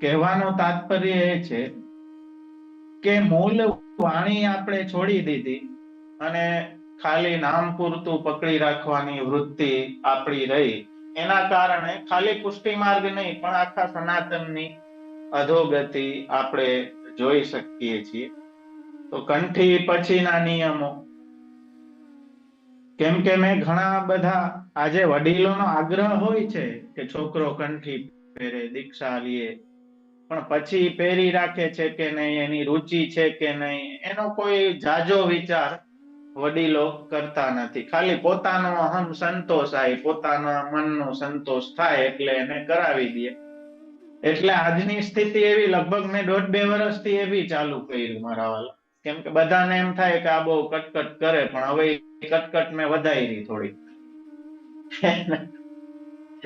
કહેવાનું તાત્પર્ય એ છે કે મૂળ વાણી આપણે છોડી દીધી અને ખાલી નામ પૂરતું પકડી રાખવાની વૃત્તિ આપણી રહી. એના કારણે ખાલી પુષ્ટિ માર્ગ નહીં, પણ આખા સનાતનની અધોગતિ આપણે જોઈ શકીએ છીએ. તો કંઠી પછીના નિયમો. કેમ કે મેં ઘણા બધા આજે વડીલોનો આગ્રહ હોય છે કે છોકરો કંઠી પહેરે, દીક્ષા લે પણ પછી પહેરી રાખે છે કે નહીં, એની રુચિ છે કે નહીં, એનો કોઈ જાજો વિચાર વડીલો કરતા નથી. ખાલી પોતાનો અહમ સંતોષ આવી પોતાના મનનો સંતોષ થાય એટલે એને કરાવી દે. એટલે આજની સ્થિતિ એવી લગભગ મેં દોઢ બે વર્ષથી એવી ચાલુ કર્યું મારા વાલા. કેમ કે બધાને એમ થાય કે આ બહુ કટકટ કરે, પણ હવે કટકટ મેં વધારી થોડી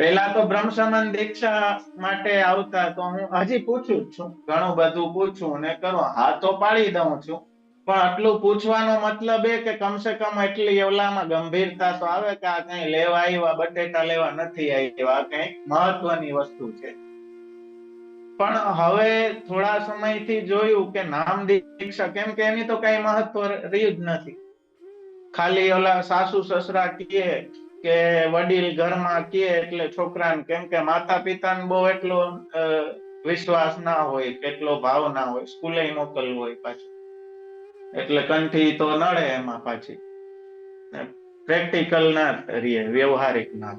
પેલા તો બ્રહ્મ સમાન દીક્ષા માટે આવતા તો હું હજી પૂછું છું. ઘણું બધું પૂછું ને કરું. હા તો પાડી દઉં છું. પણ આટલું પૂછવાનો મતલબ એ કે કમસે કમ એટલી એવલામાં ગંભીરતા તો આવે કે આ કઈ લેવા આવ્યા, બટેટા લેવા નથી આવ્યા. કઈ મહત્વની વસ્તુ છે. પણ હવે થોડા સમયથી જોયું કે નામ દીક્ષા કેમ કે એની તો કઈ મહત્વ રહ્યું જ નથી. ખાલી ઓલા સાસુ સસરા કહે કે વડીલ ઘરમાં કે એટલે છોકરાને, કેમ કે માતા પિતાને બહુ એટલો વિશ્વાસ ના હોય, કેટલો ભાવ ના હોય, સ્કૂલે મોકલવું હોય પાછું. એટલે કંઠી તો નડે એમાં પાછી. પ્રેક્ટિકલ ના રીએ વ્યવહારિક ના.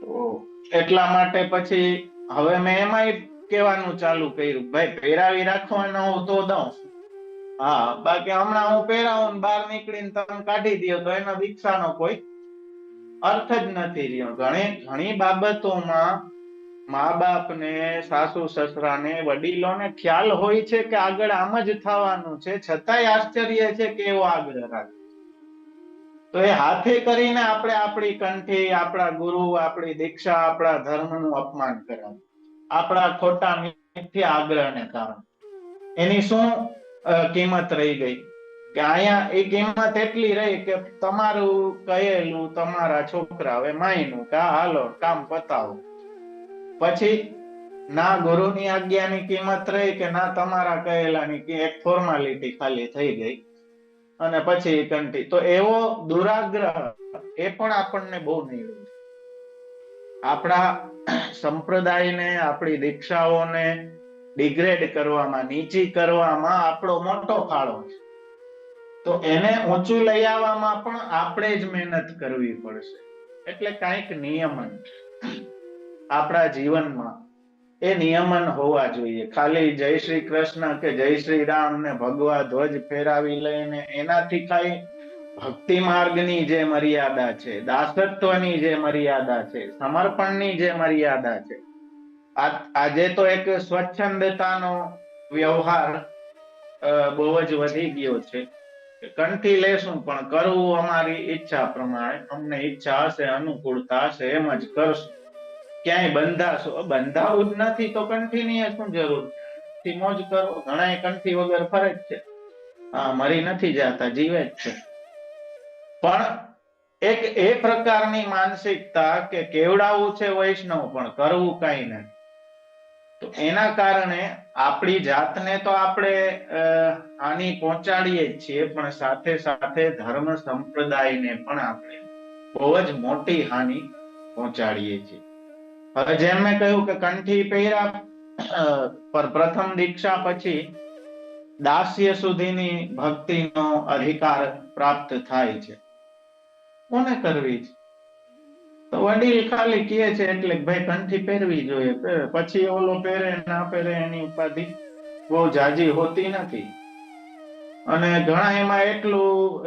તો એટલા માટે પછી હવે મેં એમાંય કહેવાનું ચાલુ કર્યું, ભાઈ, પહેરાવી રાખવાનો હું તો દઉં. હા, બાકી હમણાં હું પહેરાવું બહાર નીકળીને તમે કાઢી દો તો એનો દીક્ષાનો કોઈ અર્થ જ નથી રહ્યો. ઘણી ઘણી બાબતોમાં મા બાપને સાસુ, સસરાને, વડીલોને ખ્યાલ હોય છે કે આગળ આમ જ થવાનું છે. છતાંય આશ્ચર્ય છે કે એવો આગ્રહ રાખે. તો એ હાથે કરીને આપણે આપણી કંઠી, આપણા ગુરુ, આપણી દીક્ષા, આપણા ધર્મનું અપમાન કરાવ્યું આપણા ખોટા મિથ્યા આગ્રહને કારણે. એની શું કિંમત રહી ગઈ? કે અહીંયા એ કિંમત એટલી રહી કે તમારું કહેલું તમારા છોકરા હવે માયનું કે હાલો કામ પતાવો. પછી ના ગુરુની આજ્ઞાની કિંમત રહી કે ના તમારા કહેલાની એક ફોર્માલિટી ખાલી થઈ ગઈ. અને પછી કંટી તો એવો દુરાગ્રહ એ પણ આપણને બહુ નહીં આપણા સંપ્રદાયને, આપણી દીક્ષાઓને ડિગ્રેડ કરવામાં, નીચી કરવામાં આપણો મોટો ફાળો છે. તો એને ઊંચું લઈ આવવામાં પણ આપણે જ મહેનત કરવી પડશે. એટલે કાંઈક નિયમન આપણા જીવનમાં એ નિયમન હોવા જોઈએ. ખાલી જય શ્રી કૃષ્ણ કે જય શ્રી રામ ને ભગવા ધ્વજ ફેરાવી લઈને એનાથી કઈ ભક્તિ માર્ગની જે મર્યાદા છે, દાસત્વની જે મર્યાદા છે, સમર્પણની જે મર્યાદા છે આજે તો એક સ્વચ્છંદતાનો વ્યવહાર બહુ જ વધી ગયો છે. કંઠી લેશું, પણ કરવું અમારી ઈચ્છા પ્રમાણે. અમને ઈચ્છા હશે, અનુકૂળતા હશે, એમ જ કરશું. ક્યાંય બંધાશો? બંધાવું જ નથી તો કંઠી શું જરૂર? થી મોજ કરો ઘણા કંઠી વગર ફરે જ છે. હા, મરી નથી જતા, જીવે જ છે. પણ એક, એ પ્રકારની માનસિકતા કે કેવડાવું છે વૈષ્ણવ, પણ કરવું કઈ નથી. તો એના કારણે આપણી જાતને તો આપણે હાનિ પહોંચાડીએ જ છીએ, પણ સાથે સાથે ધર્મ સંપ્રદાયને પણ આપણે બહુ જ મોટી હાનિ પહોંચાડીએ છીએ. હવે જેમ મેં કહ્યું કે કંઠી પહેરા પર પ્રથમ દીક્ષા પછી દાસ્ય સુધીની ભક્તિનો અધિકાર પ્રાપ્ત થાય છે. કોને કરવી છે? તો વડીલ ખાલી કહે છે એટલે ભાઈ કંઠી પહેરવી જોઈએ. પછી ઓલો પહેરે ના પહેરે એની ઉપાધિ બહુ જાજી હોતી નથી. અને ઘણા એમાં એટલું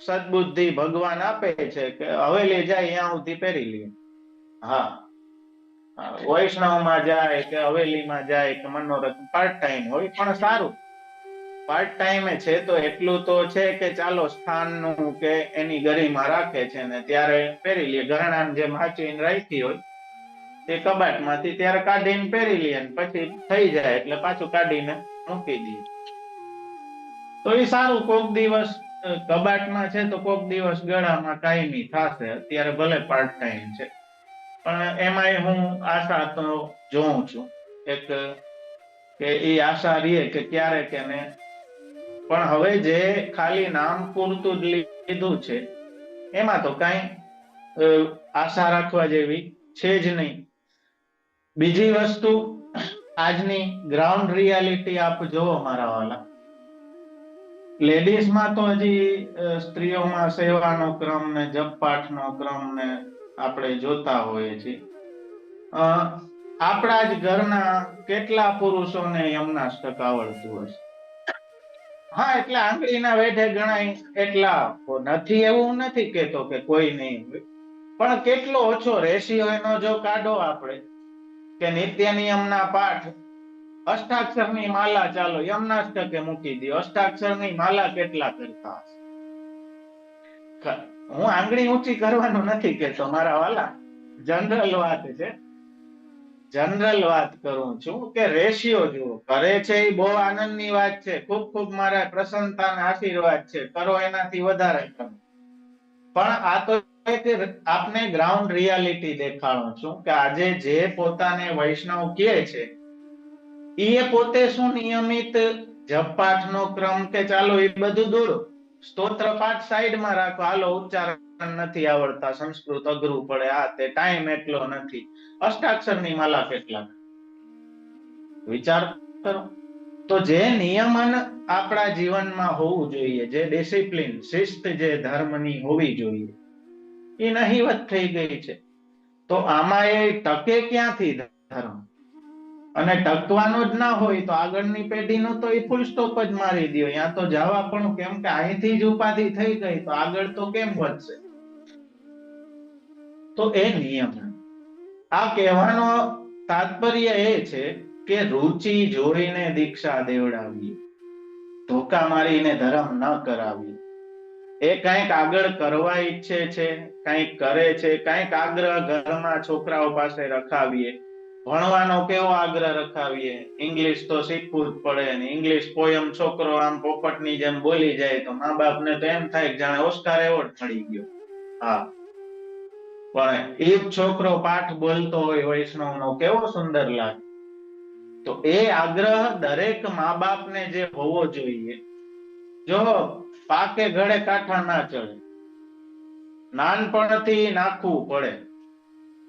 સદબુદ્ધિ ભગવાન આપે છે કે હવેલી જાય ત્યાં સુધી પહેરી લે. હા. વૈષ્ણવમાં જાય કે હવેલીમાં જાય કે મનોરથ પાર્ટ ટાઈમ હોય, પણ સારું. પાર્ટ ટાઈમે છે તો એટલું તો છે કે ચાલો સ્થાનનું કે એની ગરિમા રાખે છે ને ત્યારે પહેરી લે. ઘરણા જે માચીને રાખી હોય, તે કબાટમાંથી ત્યારે કાઢીને પહેરી લે પછી થઈ જાય એટલે પાછું કાઢીને મૂકી દઈએ તો એ સારું કોક દિવસ કબાટમાં છે તો કોક દિવસ ગળામાં કાયમી થશે. અત્યારે ભલે પાર્ટ ટાઈમ છે. પણ એમાંય હું આશા તો જોઉં છું. એક, કે એ આશા રહીએ કે ક્યારે કે ને પણ હવે જે ખાલી નામ પૂરતું જ લીધું છે, એમાં તો કાંઈ આશા રાખવા જેવી છે જ નહીં. બીજી વસ્તુ, આજની ગ્રાઉન્ડ રિયાલિટી આપ જોવો મારા વાલા. લેડીઝમાં તો હજી સ્ત્રીઓમાં સેવાનો ક્રમ ને જપ પાઠનો ક્રમ ને આપણે જોતા હોઈએ છીએ. આપણા જ ઘરના કેટલા પુરુષોને યમનાષ્ટક આવડતું હશે? હા, એટલે આંગળીના વેઢે ગણાય એટલા નથી, એવું નથી કેતો કે કોઈ નહીં પણ કેટલો ઓછો રેશિયો એનો જો કાઢો આપણે, કે નિત્ય નિયમના પાઠ. અષ્ટાક્ષરની માલા ચાલો, યમનાષ્ટકે મૂકી દો. અષ્ટાક્ષરની માલા કેટલા કરતા હું આંગળી ઊંચી કરવાનું નથી કેતો મારા વાલા. જનરલ વાત છે. જનરલ વાત કરું છું કે રેશિયો જુઓ. કરે છે એ બહુ આનંદની વાત છે. ખૂબ ખૂબ મારા પ્રસન્નતા આશીર્વાદ છે. કરો એનાથી વધારે કરો. પણ આ તો આપને ગ્રાઉન્ડ રિયાલિટી દેખાડું છું કે આજે જે પોતાને વૈષ્ણવ કહે છે એ પોતે શું નિયમિત જપપાઠનો ક્રમ કે ચાલો એ બધું દૂર. સ્તોત્ર પાઠ સાઈડમાં રાખો. હાલો, ઉચ્ચારણ નથી આવડતા, સંસ્કૃત અઘરું પડે, આ તે ટાઈમ એટલો નથી. અષ્ટાક્ષરની માલા કેટલા વિચાર કરો. તો જે નિયમન આપણા જીવનમાં હોવું જોઈએ, જે ડિસિપ્લિન શિસ્ત, જે ધર્મની હોવી જોઈએ, એ નહીવત થઈ ગઈ છે. તો આમાં એ ટકે ક્યાંથી ધર્મ? અને ટકવાનો જ ના હોય તો આગળની પેઢીનો તો એ ફૂલ સ્ટોપ જ મારી દો. યા તો જવા પણ કેમ કે અહીંથી જ ઉપાધિ થઈ ગઈ, તો આગળ તો કેમ વધશે? તો એ નિયમ. આ કહેવાનો તાત્પર્ય એ છે કે રુચિ જોડીને દીક્ષા દેવડાવી ધોકા મારીને ધર્મ ન કરાવી એ કંઈક આગળ કરવા ઈચ્છે છે, કંઈક કરે છે, કંઈક આગ્રહ ઘરમાં છોકરાઓ પાસે રખાવીએ. ભણવાનો કેવો આગ્રહ રખાવીએ? ઇંગ્લિશ તો શીખવું જ પડે ને ઇંગ્લિશ પોયમ છોકરો આમ પોપટની જેમ બોલી જાય તો મા બાપને તો એમ થાય જાણે ઓસ્કાર એવોર્ડ મળી ગયો. હા. પણ એક છોકરો પાઠ બોલતો હોય વૈષ્ણવનો, કેવો સુંદર લાગે? તો એ આગ્રહ દરેક મા બાપને જે હોવો જોઈએ. જો પાકે ઘડે કાંઠા ના ચડે, નાનપણથી નાખવું પડે.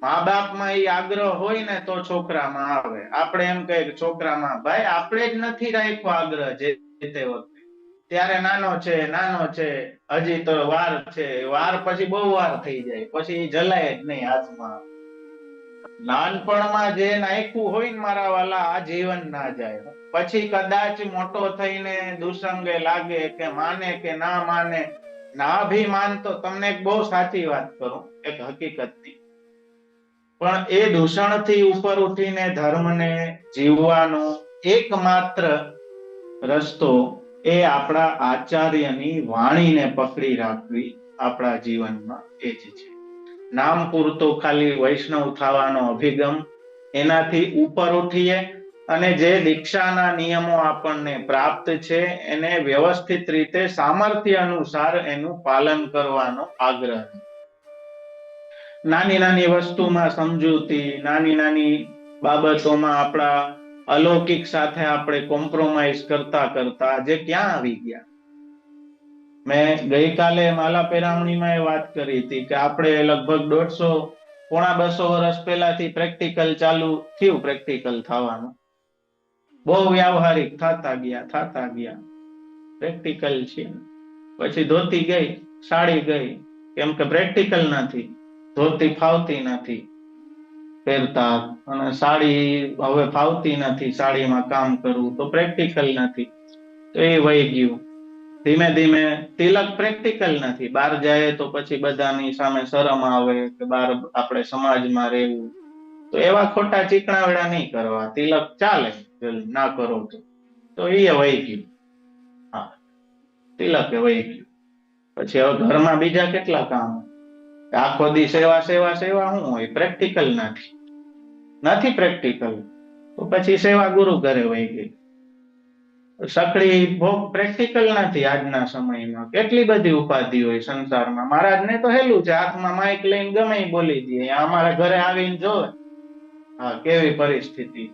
મા બાપમાં એ આગ્રહ હોય ને તો છોકરામાં આવે. આપણે એમ કહીએ છોકરામાં, ભાઈ, આપણે જ નથી રાખ્યો આગ્રહ જે તે વખતે. ત્યારે નાનો છે નાનો છે, હજી તો વાર છે. વાર પછી બહુ વાર થઈ જાય, પછી જલાય જ નહીં હાથમાં. નાનપણમાં જે નાખ્યું હોય ને મારા વાલા, આ જીવન ના જાય. પછી કદાચ મોટો થઈને દુસંગે લાગે કે માને કે ના માને, ના ભી માનતો તમને એક બહુ સાચી વાત કરું, એક હકીકતની. પણ એ દૂષણથી ઉપર ઉઠીને ધર્મને જીવવાનો એકમાત્ર રસ્તો એ આપણા આચાર્યની વાણીને પકડી રાખવી આપણા જીવનમાં એ જ છે. નામ પૂરતો ખાલી વૈષ્ણવ થવાનો અભિગમ એનાથી ઉપર ઉઠીએ અને જે દીક્ષાના નિયમો આપણને પ્રાપ્ત છે એને વ્યવસ્થિત રીતે સામર્થ્ય અનુસાર એનું પાલન કરવાનો આગ્રહ. નાની નાની વસ્તુમાં સમજૂતી, નાની નાની બાબતોમાં આપણા અલૌકિક સાથે આપણે કોમ્પ્રોમાઇઝ કરતા કરતા આજે ક્યાં આવી ગયા? મેં ગઈકાલે માલા પેરામણીમાં એ વાત કરી હતી કે આપણે લગભગ દોઢસો, પોણા બસો વર્ષ પહેલાથી પ્રેક્ટિકલ ચાલુ થયું પ્રેક્ટિકલ થવાનું. બહુ વ્યવહારિક થતા ગયા થતા ગયા. પ્રેક્ટિકલ છે. પછી ધોતી ગઈ, સાડી ગઈ. કેમ કે પ્રેક્ટિકલ નથી, ધોતી ફાવતી નથી. પહેરતા અને સાડી હવે ફાવતી નથી, સાડીમાં કામ કરવું તો પ્રેક્ટિકલ નથી. તો એ વહી ગયું. ધીમે ધીમે તિલક પ્રેક્ટિકલ નથી. બહાર જાય તો પછી બધાની સામે શરમ આવે કે બહાર આપણે સમાજમાં રહેવું. તો એવા ખોટા ચીકણાવડા નહીં કરવા. તિલક ચાલે ના કરો તો. તો એ વહી ગયું. હા, તિલકે વહી ગયું. પછી હવે ઘરમાં બીજા કેટલા કામ? આખો દી સેવા સેવા સેવા શું હોય? પ્રેક્ટિકલ નથી. નથી પ્રેક્ટિકલ તો પછી સેવા ગુરુ ઘરે વહી ગઈ. સકડી ભોગ પ્રેક્ટિકલ નથી આજના સમયમાં. કેટલી બધી ઉપાધિ હોય સંસારમાં? મહારાજને તો હેલું છે, હાથમાં માઇક લઈને ગમે બોલી દે. અમારા ઘરે આવીને જોવે. હા, કેવી પરિસ્થિતિ?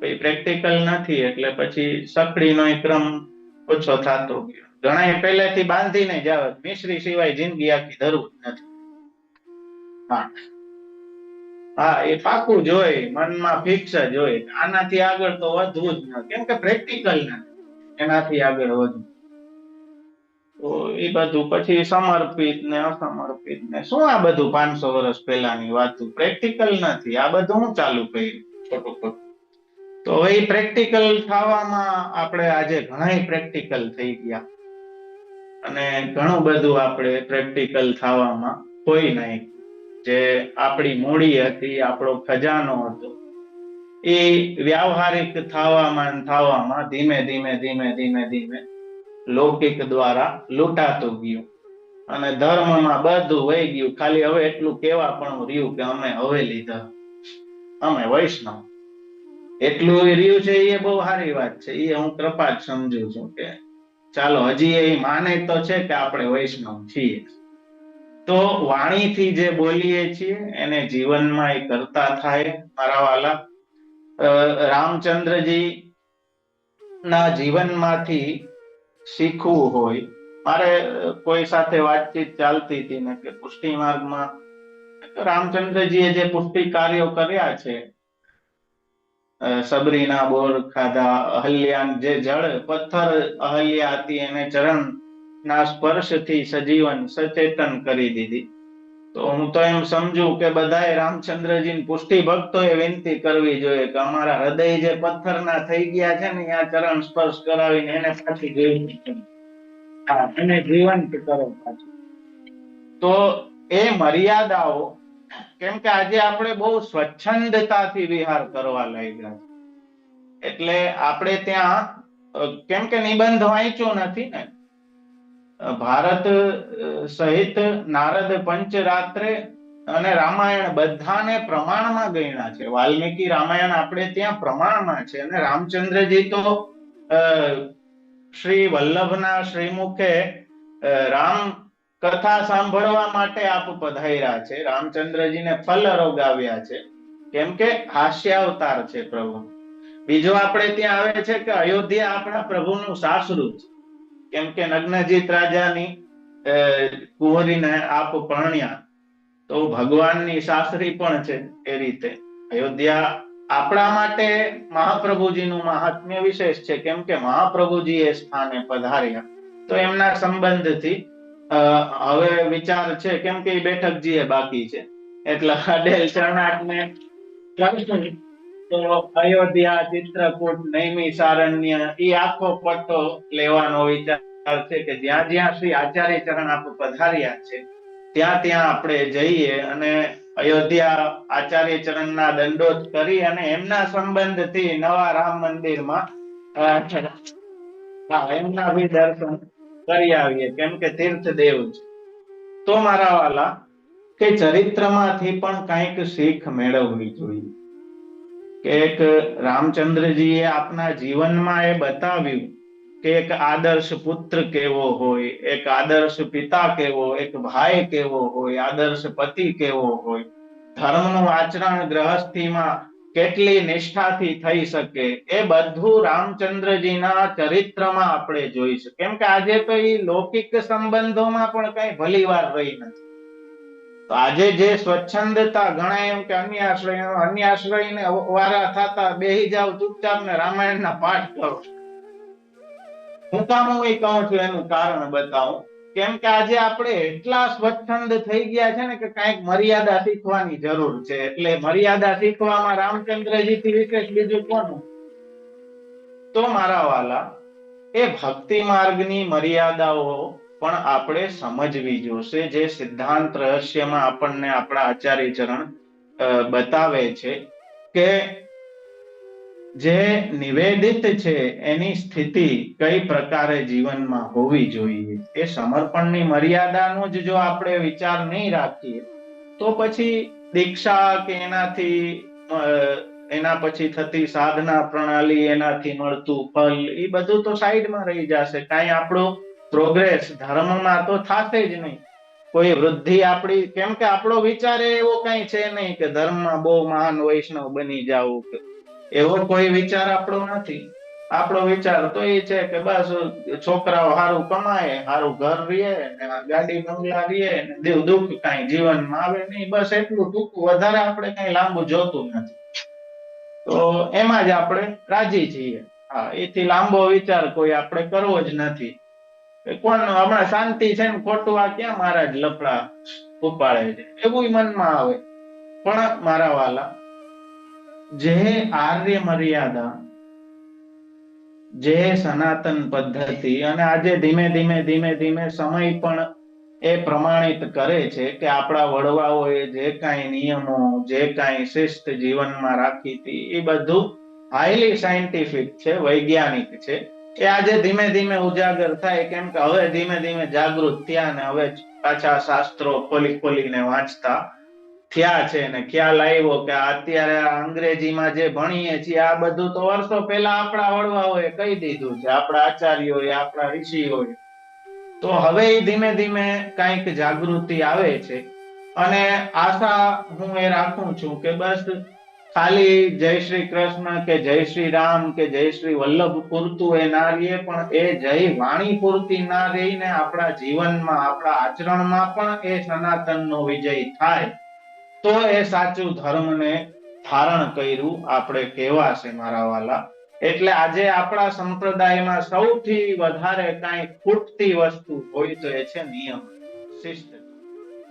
પછી પ્રેક્ટિકલ નથી, એટલે પછી સકડીનો ક્રમ ઓછો થતો ગયો. ઘણા પહેલેથી બાંધીને જ મિશ્રી સિવાય જિંદગી આખી ધરવું નથી. હા. એ પાકું જોઈ મનમાં ફિક્સ જ આનાથી આગળ તો વધવું જ ન, કેમ કે પ્રેક્ટિકલ નથી. એનાથી આગળ વધવું. તો એ બધું પછી સમર્પિત ને અસમર્પિત ને. શું આ બધું પાંચસો વર્ષ પહેલાની વાત? પ્રેક્ટિકલ નથી. આ બધું હું ચાલુ કર્યું તો એ પ્રેક્ટિકલ થવામાં આપણે આજે ઘણા પ્રેક્ટિકલ થઈ ગયા. અને ઘણું બધું આપણે પ્રેક્ટિકલ થવામાં કોઈ નહીં. જે આપણી મૂડી હતી, આપણો ખજાનો હતો, એ વ્યવહારિક થવામાં થવામાં ધીમે ધીમે ધીમે ધીમે ધીમે લૌકિક દ્વારા લૂંટાતું ગયું. અને ધર્મમાં બધું વહી ગયું. ખાલી હવે એટલું કેવા પણ રહ્યું કે અમે હવે લીધા. અમે વૈષ્ણવ. એટલું રહ્યું છે, એ બહુ સારી વાત છે. એ હું કૃપા જ સમજુ છું કે ચાલો, હજી એ માને તો છે કે આપણે વૈષ્ણવ છીએ. તો વાણીથી જે બોલીએ છીએ, એને જીવનમાં એ કરતા થાય મારા વાલા. રામચંદ્રજી ના જીવનમાંથી શીખવું હોય. મારે કોઈ સાથે વાતચીત ચાલતી હતી ને કે પુષ્ટિ માર્ગમાં. રામચંદ્રજીએ જે પુષ્ટિ કાર્યો કર્યા છે સબરીના બોર ખાધા અહલ્યા જે જળ, પથ્થર અહલ્યા હતી, એને ચરણ ના સ્પર્શથી સજીવન સચેતન કરી દીધી. તો હું તો એમ સમજુ કે બધાએ રામચંદ્રજી પુષ્ટિ ભક્તોએ વિનંતી કરવી જોઈએ કે અમારા હૃદય જે પથ્થરના થઈ ગયા છે ને આ ચરણ સ્પર્શ કરાવીને એને પાછી જીવન કરો પાછું. તો એ મર્યાદાઓ કેમ કે આજે આપણે બહુ સ્વચ્છંદતાથી વિહાર કરવા લાગ્યા. એટલે આપણે ત્યાં કેમ કે નિબંધ વાંચ્યો નથી ને. ભારત સહિત નારદ પંચરાત્રે અને રામાયણ બધાને પ્રમાણમાં ગણ્યા છે. વાલ્મીકી રામાયણ આપણે ત્યાં પ્રમાણમાં છે અને રામચંદ્રજી તો શ્રી વલ્લભના શ્રીમુખે રામ કથા સાંભળવા માટે આપ પધાર્યા છે. રામચંદ્રજીને ફલ રોગાવ્યા છે. કેમ કે હાસ્યાવતાર છે પ્રભુ. બીજો આપણે ત્યાં આવે છે કે અયોધ્યા આપણા પ્રભુનું સાસરું છે. કેમ કે નગ્નજીત રાજાની કુંવરીને આપ પરણ્યા. તો ભગવાનની સાસરી પણ છે એ રીતે. અયોધ્યા આપણા માટે મહાપ્રભુજીનું મહાત્મ્ય વિશેષ છે. કેમ કે મહાપ્રભુજી એ સ્થાને પધાર્યા. તો એમના સંબંધથી હવે વિચાર છે, કેમ કે બેઠક એ બાકી છે. એટલે અડેલ શરણાર્થને તો અયોધ્યા, ચિત્રકૂટ નૈમી સારણ્ય એ આખો પટ્ટો લેવાનો વિચાર છે કે જ્યાં જ્યાં શ્રી આચાર્ય ચરણ આપ પધાર્યા છે, ત્યાં ત્યાં આપણે જઈએ અને અયોધ્યા આચાર્ય ચરણના દંડોત કરી અને એમના સંબંધથી નવા રામ મંદિરમાં એમના બી દર્શન કરી આવીએ, કેમ કે તીર્થ દેવ છે. તો મારા વાલા, કે ચરિત્રમાંથી પણ કંઈક શીખ મેળવવી જોઈએ. કે એક રામચંદ્રજીએ આપના જીવનમાં એ બતાવ્યું કે એક આદર્શ પુત્ર કેવો હોય, એક આદર્શ પિતા કેવો, એક ભાઈ કેવો હોય, આદર્શ પતિ કેવો હોય. ધર્મનું આચરણ ગ્રહસ્થીમાં કેટલી નિષ્ઠાથી થઈ શકે એ બધું રામચંદ્રજીના ચરિત્રમાં આપણે જોઈશું કેમ કે આજે તો એ લૌકિક સંબંધોમાં પણ કઈ ભલી વાર રહી નથી. તો આજે જે સ્વચ્છંદતા ગણાય એમ કે અન્ય આશ્રય અન્ય આશ્રય ને વારા થતા બેહી જાવ ચૂપચાપ ને રામાયણ ના પાઠ કરો. હું કામ હું એ કહું છું એનું કારણ બતાવું. કેમ કે આજે આપણે એટલા સ્વચ્છંદ થઈ ગયા છે ને કે કંઈક મર્યાદા શીખવાની જરૂર છે. એટલે મર્યાદા શીખવામાં રામચંદ્રજી થી વિશેષ બીજું કોનું તો મારા વાલા, એ ભક્તિ માર્ગની મર્યાદાઓ પણ આપણે સમજવી જોશે. જે સિદ્ધાંત રહસ્યમાં આપણને આપણા આચાર્ય ચરણ બતાવે છે કે જે નિવેદિત છે, એની સ્થિતિ કઈ પ્રકારે જીવનમાં હોવી જોઈએ? એ સમર્પણની મર્યાદાનો જ જો આપણે વિચાર નહીં રાખીએ, તો પછી દીક્ષા કે એનાથી એના પછી થતી સાધના પ્રણાલી, એનાથી મળતું ફલ એ બધું તો સાઈડમાં રહી જશે. કાંઈ આપણો પ્રોગ્રેસ ધર્મમાં તો થશે જ નહીં. કોઈ વૃદ્ધિ આપણી, કેમ કે આપણો વિચાર એવો કઈ છે નહીં કે ધર્મમાં બહુ મહાન વૈષ્ણવ બની જવું એવો કોઈ વિચાર આપણો નથી. આપણો વિચાર તો એ છે કે બસ છોકરાઓ સારું કમાય સારું ઘર રીએ ને ગાડી બંગલા રીએ ને દેવ દુઃખ કઈ જીવનમાં આવે નહીં. બસ એટલું ટૂંકું. વધારે આપણે કઈ લાંબુ જોતું નથી. તો એમાં જ આપણે રાજી છીએ. હા, એથી લાંબો વિચાર કોઈ આપણે કરવો જ નથી. કોણ હમણાં શાંતિ છે ને ખોટું, આ ક્યાં મારા જ લફડા ઉપાડે છે? એવું મનમાં આવે. પણ મારા વાલા જે આર્ય મર્યાદા જે સનાતન પદ્ધતિ. અને આજે ધીમે ધીમે ધીમે ધીમે સમય પણ એ પ્રમાણિત કરે છે કે આપણા વડવાઓએ જે કાંઈ નિયમો, જે કાંઈ શિસ્ત જીવનમાં રાખી હતી, એ બધું હાઈલી સાયન્ટિફિક છે, વૈજ્ઞાનિક છે. એ આજે ધીમે ધીમે ઉજાગર થાય કેમ કે હવે ધીમે ધીમે જાગૃત થયા ને હવે પાછા શાસ્ત્રો ખોલી ખોલીને વાંચતા થયા છે ને ખ્યાલ આવ્યો કે અત્યારે અંગ્રેજીમાં જે ભણીએ છીએ, આ બધું તો વર્ષો પહેલા આપણા વડવાઓએ કહી દીધું છે. આપણા આચાર્યોએ, આપણા ઋષિઓએ. તો હવે ધીમે ધીમે કંઈક જાગૃતિ આવે છે. અને આશા હું એ રાખું છું કે બસ ખાલી જય શ્રી કૃષ્ણ કે જય શ્રી રામ કે જય શ્રી વલ્લભ પૂરતું એ ના રહીએ, પણ એ જય વાણી પૂરતી ના રહીને આપણા જીવનમાં, આપણા આચરણમાં પણ એ સનાતનનો વિજય થાય. તો એ સાચું ધર્મને ધારણ કર્યું આપણે કહેવાશે મારા વાલા. એટલે આજે આપણા સંપ્રદાયમાં સૌથી વધારે કાંઈ ખૂટતી વસ્તુ હોય તો એ છે નિયમ, શિસ્ત.